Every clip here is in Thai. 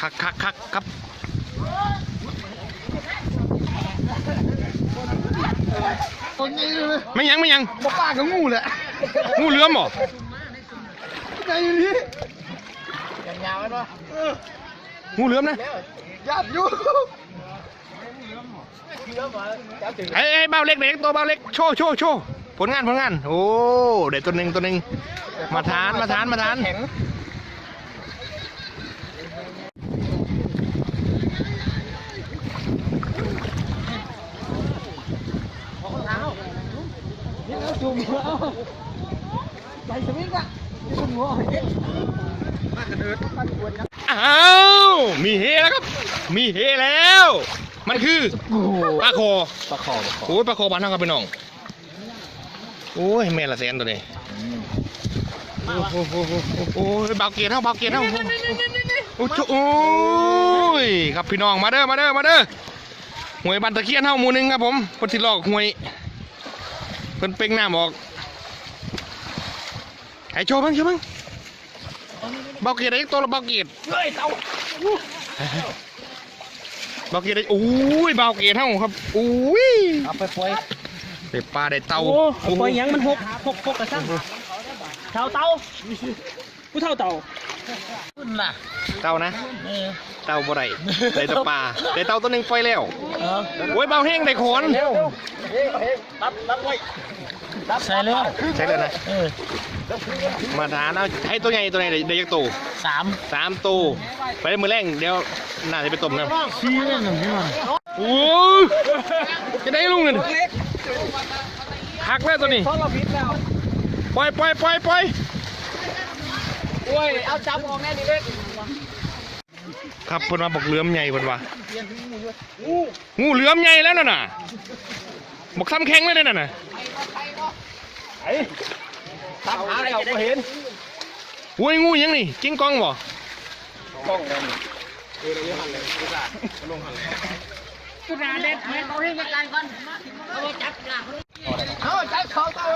คักคักคักครับตัวนี้เลยไม่ยังไม่ยังมาปากกับงูแหละงูเหลือมบ่ไงอยู่นี่งูเหลือมนะญาติอยู่ไอ้ไอ้เบาเล็กเด็กตัวเบาเล็กโชว์โชว์โชว์ผลงานผลงาน โอ้เด็ดตัวหนึ่งตัวหนึ่งมาทานมาทานมาทาน แข็งอ้าวมีเฮแล้วครับ มีเฮแล้ว มันคือปลาโคปลาคอปลาคอโอ้ยปลาโคบ้านเท่ากับพี่น้องโอ้ยแม่ละแสนตัวนี้โอ้โหโอ้โหโอ้โหโอ้ยเบาเกียร์เท่าเบาเกียร์เท่าโอ้โหโอ้ยครับพี่น้องมาเด้อมาเด้อมาเด้อหวยบันตะเคียนเท่าหมูหนึงครับผมเพนสิลอกหวย เพิ่นเป่งหน้าออกไอ้โชว์บ้างโชว์บ้างเบาเกียร์ได้ตัวละเบาเกียร์เฮ้ยเต่าเบาเกียร์ได้โอ้ยเบาเกียร์เท่าครับโอ้ยเอาไปปล่อยได้ปลาได้เต่าโอ้เอาปล่อยหยังมันหกหกหกกระชังเท่าเต่าผู้เท่าเต่า ขึ้นน่ะเต่านะเต่าบ่ได้ได้แต่ปลาได้เต่าตัวหนึงปล่อยแล้วโอ้ยเบาแห้งได้ขอนรับรับไว้ใช่แล้วใช่เลยนะ เออมาทานเอาให้ตัวใหญ่ตัวไหนได้ได้ยักตัวสามสามตัวไปได้มือแรงเดี๋ยวน่าจะไปต้มนะสี่เนี่ยหนึ่งที่มันโอ้ยจะได้ลุงเลยหักแล้วตัวนี้เพราะเราพิษแล้วปล่อยปล่อยปล่อยปล่อย โอ้ยเอาจับออกแน่นี่เล็กครับเพิ่นมาบอกเหลือมใหญ่เพิ่นว่างูเหลือมใหญ่แล้วน่ะน่ะบอกซ้ำแข็งเลยนั่นน่ะตับหาเราก็เห็นโอ้ยงูยังนี่กิ้งกองบ่กล้องเลยกระดาษเด็ดเอาจับเขาเต่าเลย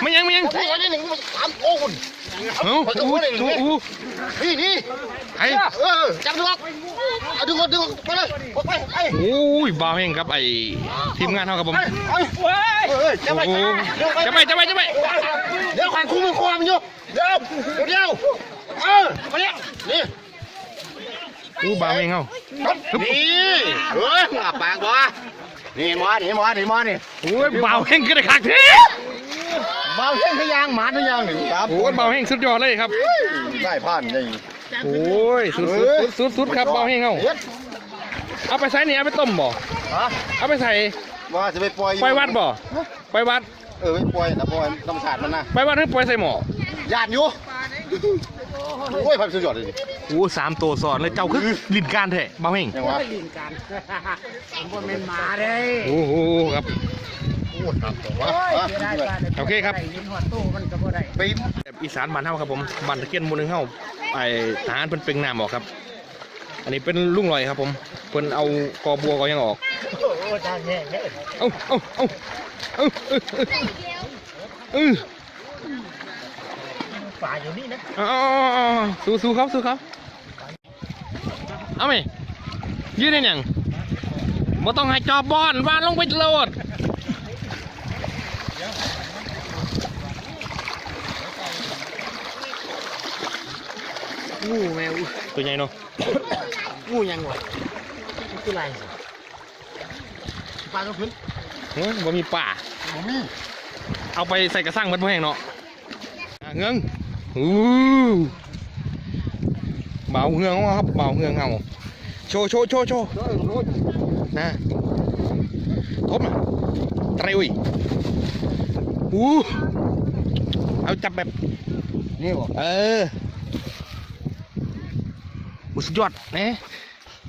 ไม่ยังไม่ยังนี่วันนี้หนึ่งสามตัวคนเอ้าโอ้โหโอ้โหนี่นี่ไอ้เออจับดึงออกเอาดึงออกดึงออกไปเลยออกไปไอ้โอ้ยบ่าวแห้งครับไอ้ทีมงานเท่ากับผมไอ้ไอ้เฮ้ยจับโอ้ไปโหจะไปจะไปจะไปเดี๋ยวขวัญคุ้มความอยู่เดี๋ยวเดี๋ยวเออมาเนี่ยนี่อู้บ่าวแห้งเฮานี่เฮ้ยอาปากบ่นี่หมอนี่หมอนี่หมอนี่โอ้ยบ่าวแห้งก็ได้คักเท่เบ ข้างหมาทั้งยางหนึ่ครับโอ้ยบ่าแห้งสุดยอดเลยครับ ได้ผ่านยังโอ้ยสุดสุดสุดสุดครับเบาแห้งเฮาเอาไปใส่เนี่ยเอาไปต้มบ่ฮะเอาไปใส่ว่าจะไปปล่อยปล่อยวัดบ่ปล่อยวัด เออไปปล่อยนะปล่อยธรรมชาติมันนะปล่อยวัดหรือปล่อยใส่หม้อญาติอยู่โอ้ยพันสุดยอดเลยโอ้สามตัวสอนเลยเจ้าคือลินการแท้บ่าวแห้งยังวะบนเป็นหมาเลยโอ้โหครับ โอ้ครับแต่ว่าโอเคครับยินหัวตู้มันก็บ่ได้ไปแบบอีสานบ้านเฮาครับผมบ้านตะเคียนหมู่หนึงเฮาไอ้ทหารเพิ่นเป่งน้ำออกครับ อันนี้เป็นลุงลอยครับผมเพิ่นเอากอบัวก็ยังออกโอ้จานแห้งเลยเอ้าเอ้าเอ้าเอ้าเอ้าเอ้าป่าอยู่นี่นะเอ้าสู้สู้ครับสู้ครับเอาไหมยืนได้ยังบ่ต้องให้จอบบอนวานลงไปโลด งูแมวตัวใหญ่เนาะงูยังวะคืออะไรปลาต้องขึ้นเฮ้ยบ่มีป่าผมมีเอาไปใส่กระสังมันบ่แห้งเนาะอะเงืองอู้เบาเงืองเอาครับเบาเงืองเอาโชว์โชว์โชว์โชว์นะทบนะเตรยอู้เอาจับแบบนี่บ่เออ อุยสุดยอดนะ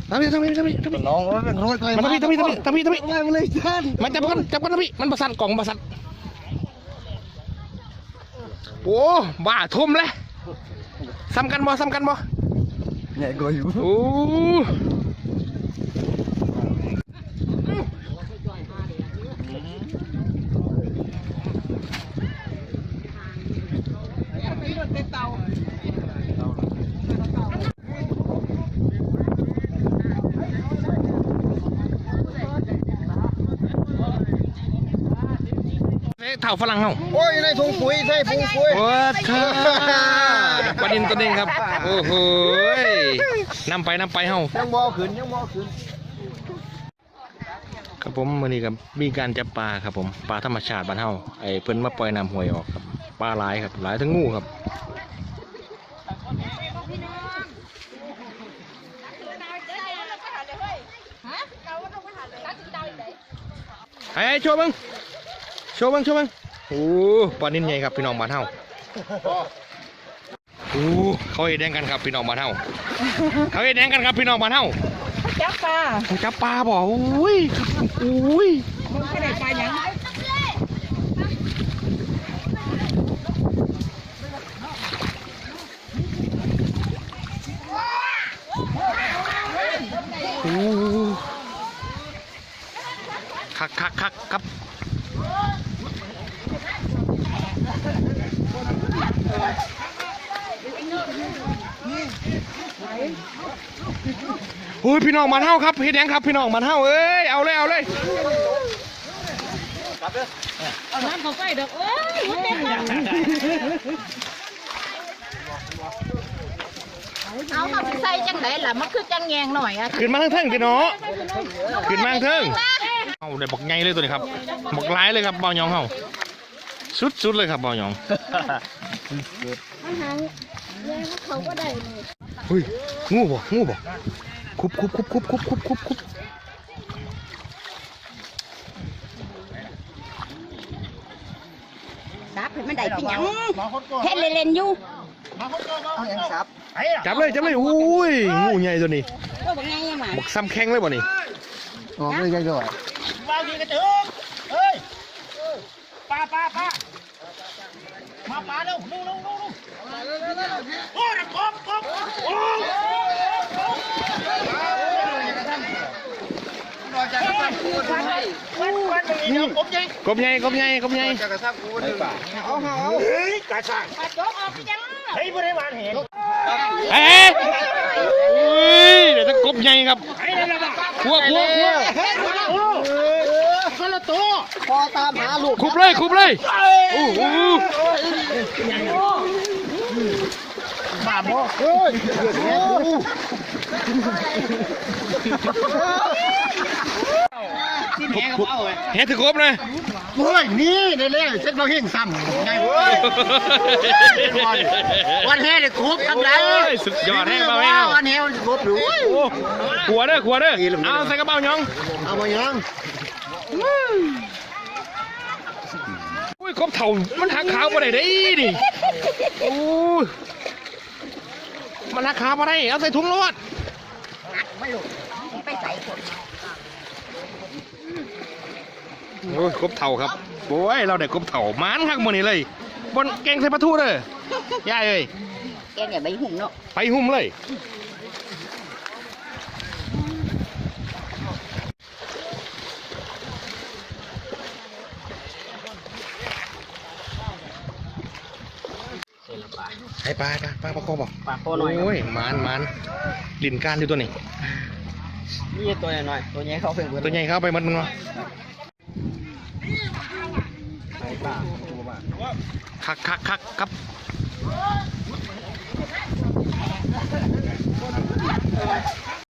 ทำไมทำไมทำไมทำไมน้องว่าเป็นร้อยไปมันทำไมทำไมทำไมทำไมทำไมมาเลยท่านมันจับกันจับกันทำไมมันประสันกล่องประสันโอ้บ้าทุ่มเลยซ้ำกันบ่ซ้ำกันบ่ใหญ่กว่าอยู่โอ้ เอ๊ะเท่าฝรั่งเฮาโอ้ยในถุงปุ๋ยใส่ถุงปุ๋ยโอ้เธอประเด็นตัวนี้ครับ โอ้โหยนำไปนำไปเฮายังบ่ขึ้นยังบ่ขึ้นครับผมมื้อนี้ครับมีการจับปลาครับผมปลาธรรมชาติบ้านเฮาไอ้เพิ่นมาปล่อยน้ำห้วยออกครับปลาหลายครับหลายทั้งงูครับไอ้โชว์เบิ่ง โชว์เบิ่งโชว์เบิ่งโอ้ปลานิ่นใหญ่ครับพี่น้องบ้านเฮาโอ้เขาเฮ็ดแดงกันครับพี่น้องบ้านเฮาเขาเฮ็ดแดงกันครับพี่น้องบ้านเฮาจับปลาเขาจับปลาบ่อุ้ยครับอุ้ยมึงไม่ได้ปลาหยังโอ้คักคักคักครับโอ้ยพี่น้องมันเท่าครับเฮ็ดแดงครับพี่น้องมันเท่าเอ้ยเอาเลยเอาเลยเอาน้ำเขาใกล้ดอกเอ้ยมันเด็กมากเอามาใส่จังไหนล่ะมันคือจังแยงหน่อยอะขึ้นมาทั้งเทิงพี่น้องขึ้นมาทั้งเทิง เอาได้บอกไงเลยตัวนี้ครับบอกร้ายเลยครับเบาหยองเฮาสุดสุดเลยครับเบาหยองมันหางแยงเขาก็ได้เลยเฮ้ยงูบ่งูบ่คุบคุบคุบคุบคุบคุบคุบคุบซับให้มันได้เป็นหยังเฮ็ดเล่นๆอยู่เอาอย่างซับจับเลยจับเลยอุ้ยงูใหญ่ตัวนี้ก็บ่ง่ายยังห ลาดีกระเจิงเฮ้ยป้าป้าป้ามาปลาเร็วนู่นนู่นนู่นโอ้ยกบกบโอ้ยกบใหญ่กบใหญ่กบใหญ่กบใหญ่กระซับกูนึงเอาเอาเฮ้ยกระซับกระจกออกไปยังเฮ้ยบริวารเห็นเฮ้ยเดี๋ยวจะกบใหญ่ครับพัวพัวพัว พอตามหาลูกคุบเลยคุบเลยโอ้โหบ้าบ่เฮ้ยโอ้คุบเฮ็ดถือกบเลยโหนี่ได้เลยเซ็ตเราเฮงซ้ำไงเว้ยวันแห่ได้ครบทั้งหลายโอ้ยสุดยอดแห้งเบาแห้งวันแห่ครบหรือโอ้ขัวเด้อขัวเด้อเอาใส่กระเป๋าหยองเอามายังอุ้ย กบเถ่ามันหักขาบ่ได้เด้ดิโอ้ยมันหักขาบ่ได้เอาใส่ถุงรถไปใส่คนโอ้ยกบเถ่าครับโอ้ยเราได้กบเถ่ามันคักมื้อนี้เลย บนแกงใส่ปลาทูเด้อยายเอ้ยแกเนี่ยใบหุ่มเนาะไปหุ่มเลย ไอ้ปลาปลาปลาปลาคอบอกปลาคอหน่อยโอ้ยมันมันดินการอยู่ตัวนี้นี่ตัวหน่อยตัวใหญ่เข้าไปตัวใหญ่เข้าไปมันมันมาคักคักคักครับ